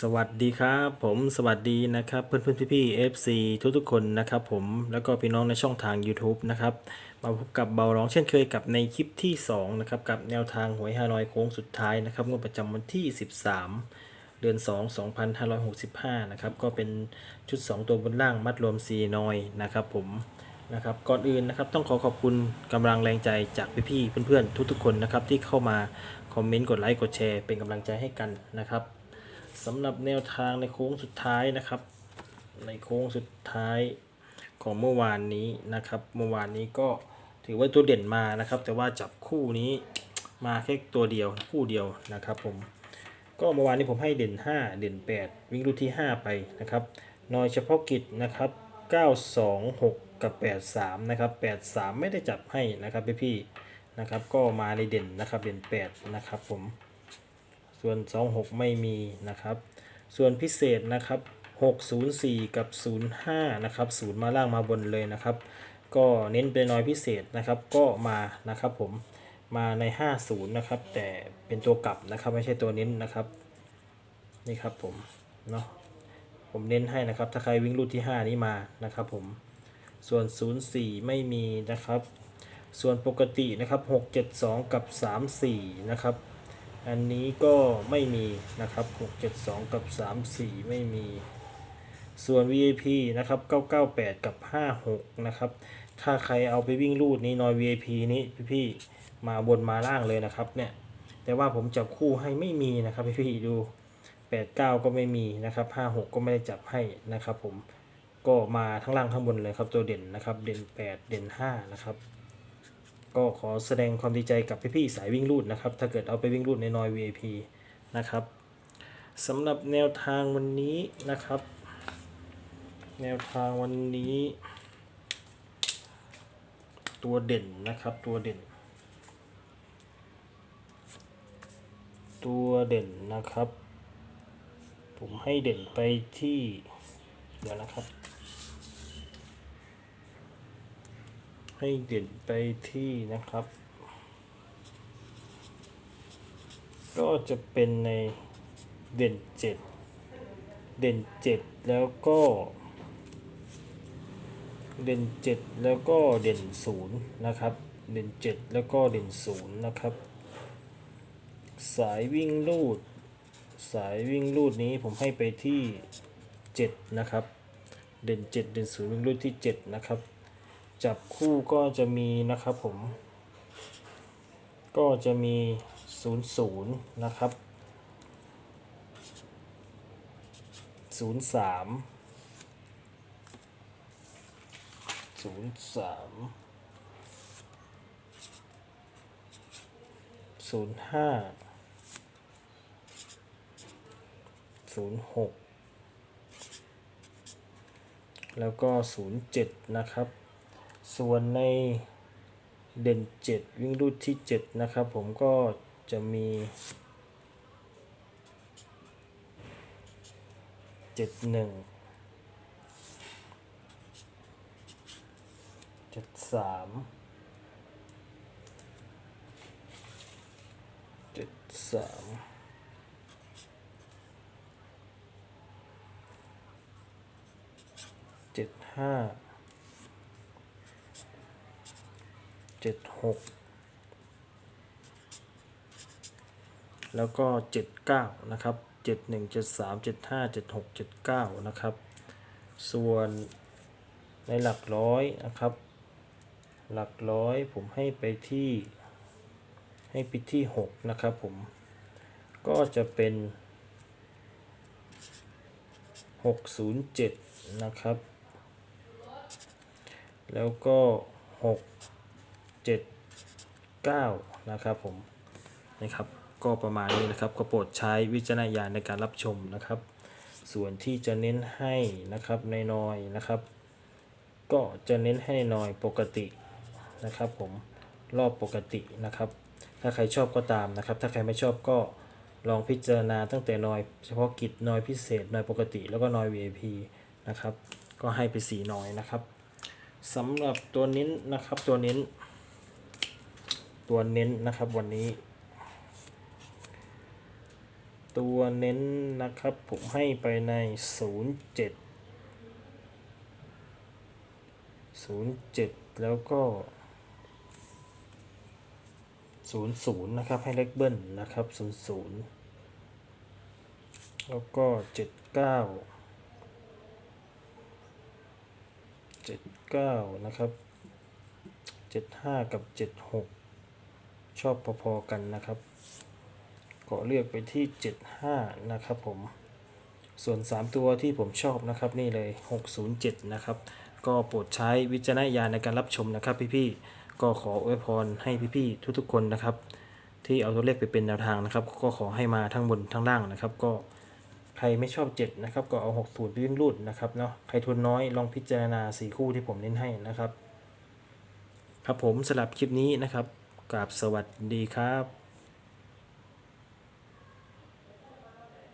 สวัสดีครับผมสวัสดีนะครับเพื่อนเพื่อนพี่พี่ๆ FC ทุกทุกๆคนนะครับผมแล้วก็พี่น้องในช่องทาง YouTube นะครับมาพบกับเบาร้องเช่นเคยกับในคลิปที่2นะครับกับแนวทางหวยฮานอยโค้งสุดท้ายนะครับงวดประจำวันที่ 13 เดือน 2 2565นะครับก็เป็นชุด 2 ตัวบนล่างมัดรวม4นอยนะครับผมนะครับก่อนอื่นนะครับต้องขอขอบคุณกำลังแรงใจจากพี่พี่ๆเพื่อนๆทุกๆคนนะครับที่เข้ามาคอมเมนต์กดไลค์กดแชร์เป็นกำลังใจให้กันนะครับ สำหรับแนวทางในโค้งสุดท้ายนะครับ ในโค้งสุดท้ายของเมื่อวานนี้นะครับ เมื่อวานนี้ก็ถือว่าตัวเด่นมานะครับ แต่ว่าจับคู่นี้มาแค่ตัวเดียวคู่เดียวนะครับผมก็เมื่อวานนี้ผมให้เด่น 5 เด่น 8 วิ่งรูที่ 5 ไปนะครับนอยเฉพาะกิจนะครับ 926 กับ 83 นะครับ 83 ไม่ได้จับให้นะครับพี่ๆนะครับก็มาในเด่นนะครับเด่น 8 นะครับผม ส่วน 26 ไม่มีนะครับ ส่วนพิเศษนะครับ 604 กับ 05 นะครับ 0 มาล่างมาบนเลยนะครับ ก็เน้นเป็นน้อยพิเศษนะครับก็มานะครับผมมาใน 50 นะครับ แต่เป็นตัวกลับนะครับไม่ใช่ตัวเน้นนะครับนี่ครับผมเนาะผมเน้นให้นะครับถ้าใครวิ่งรูดที่ 5 นี้มานะครับผมส่วน 04 ไม่มีนะครับ ส่วนปกตินะครับ 672 กับ 34 นะครับ อันนี้ก็ไม่มีนะครับ 672 กับ 34 ไม่มี ส่วน VIP นะครับ 998 กับ 56 นะครับ ถ้าใครเอาไปวิ่งรูดนี้นอย VIP นี้พี่ๆมาบนมาล่างเลยนะครับเนี่ย แต่ว่าผมจับคู่ให้ไม่มีนะครับพี่ๆดู 89 ก็ไม่มีนะครับ 56 ก็ไม่ได้จับให้นะครับผม ก็มาทั้งล่างทั้งบนเลยครับตัวเด่นนะครับ เด่น 8 เด่น 5 นะครับ ก็ขอแสดงความดีใจกับพี่ๆสายวิ่งรูดนะครับ ถ้าเกิดเอาไปวิ่งรูดในนอย VIP นะครับสำหรับแนวทางวันนี้นะครับ แนวทางวันนี้ ตัวเด่นนะครับตัวเด่น ตัวเด่นนะครับ ผมให้เด่นไปที่ เดี๋ยวนะครับ ให้เด่นไปที่นะครับ ก็จะเป็นในเด่นเจ็ดเด่นเจ็ดแล้วก็ เด่นเจ็ดแล้วก็เด่นศูนย์นะครับ เด่นเจ็ดแล้วก็เด่นศูนย์นะครับ สายวิ่งลูด สายวิ่งลูดนี้ผมให้ไปที่เจ็ดนะครับ เด่นเจ็ดเด่นศูนย์วิ่งลูดที่เจ็ดนะครับ จับคู่ก็จะมีนะครับผม ก็จะมี 0 0 นะครับ 0 3 0 3 0 5 0 6แล้วก็07นะครับ ส่วนในเด่น 7 วิ่งรูดที่ 7 นะครับผมก็จะมี 71 73 73 75เจ็ดห จ็ดหกแล้วก็เจ็ดเก้านะครับเจ็ดหนึ่งเจ็ดสามเจ็ดห้าเจ็ดหกเจ็ดเก้านะครับ ส่วนในหลักร้อยนะครับ หลักร้อยผมให้ไปที่ให้ไปที่หกนะครับผมก็จะเป็นหกศูนย์เจ็ดนะครับ แล้วก็หก เจ็ดเก้านะครับผมนะครับก็ประมาณนี้นะครับก็โปรดใช้วิจารณญาณในการรับชมนะครับ ส่วนที่จะเน้นให้นะครับในน้อยนะครับ ก็จะเน้นให้น้อยปกตินะครับ ผมรอบปกตินะครับ ถ้าใครชอบก็ตามนะครับ ถ้าใครไม่ชอบก็ลองพิจารณาตั้งแต่น้อยเฉพาะกิจน้อยพิเศษน้อยปกติแล้วก็น้อย VIP นะครับ ก็ให้ไปสีน้อยนะครับสำหรับตัวเน้นนะครับตัวเน้น ตัวเน้นนะครับวันนี้ ตัวเน้นนะครับผมให้ไปใน 07 07 แล้วก็ 00 นะครับให้เล็กเบิ้ลนะครับ 00 แล้วก็ 79 79นะครับ75กับ76 ชอบพอๆกันนะครับก็เลือกไปที่ 75 นะครับผม ส่วน 3 ตัวที่ผมชอบนะครับนี่เลย 607 นะครับ ก็โปรดใช้วิจารณญาณในการรับชมนะครับพี่ๆ ก็ขออวยพรให้พี่ๆ ทุกๆ คนนะครับ ที่เอาตัวเลขไปเป็นแนวทางนะครับ ก็ขอให้มาทั้งบนทั้งล่างนะครับ ก็ใครไม่ชอบ 7 นะครับ ก็เอา6สูตรวิ่งรูดนะครับเนาะ ใครทุนน้อยลองพิจารณา 4 คู่ที่ผมเน้นให้นะครับ ครับผมสำหรับคลิปนี้นะครับ กราบสวัสดีครับ